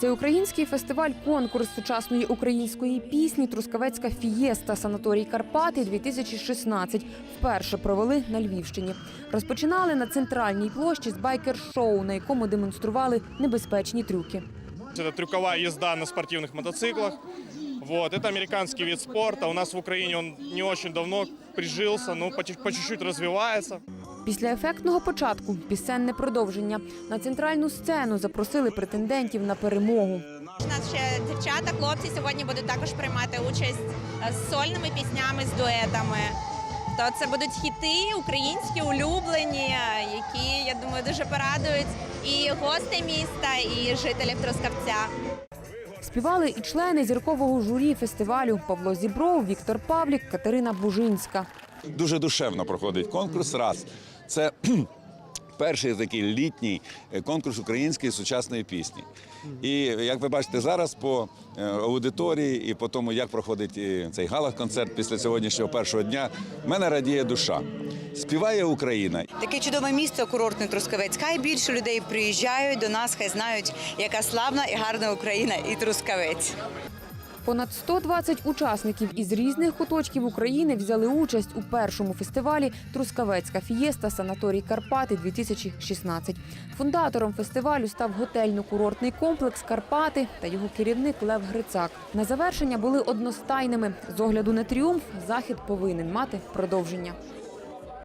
Всеукраїнський фестиваль конкурс сучасної української пісні Трускавецька фієста санаторій Карпати 2016 вперше провели на Львівщині. Розпочинали на центральній площі з байкер-шоу, на якому демонстрували небезпечні трюки. Это трюковая езда на спортивных мотоциклах. Вот, это американский вид спорта. У нас в Украине он не очень давно прижился, но по чуть- по чуть-чуть развивается. Після ефектного початку пісенне продовження на центральну сцену запросили претендентів на перемогу. У нас ще дівчата, хлопці сьогодні будуть також приймати участь е, з сольними піснями, з дуетами. То це будуть хіти українські улюблені, е, які я думаю дуже порадують і гостей міста, і жителів Трускавця. Співали і члени зіркового журі фестивалю Павло Зібров, Віктор Павлік, Катерина Бужинська. Дуже душевно проходить конкурс. Раз це перший такий літній е, конкурс української сучасної пісні. І як ви бачите зараз по е, аудиторії і по тому, як проходить е, цей галах-концерт після сьогоднішнього першого дня, в мене радіє душа. Співає Україна. Таке чудове місто, курортний Трускавець. Хай більше людей приїжджають до нас, хай знають, яка славна і гарна Україна і Трускавець. Понад 120 учасників із різних куточків України взяли участь у першому фестивалі Трускавецька фієста Санаторій Карпати 2016. Фундатором фестивалю став готельно-курортний комплекс Карпати та його керівник Лев Грицак. На завершення були одностайними. З огляду на тріумф захід повинен мати продовження.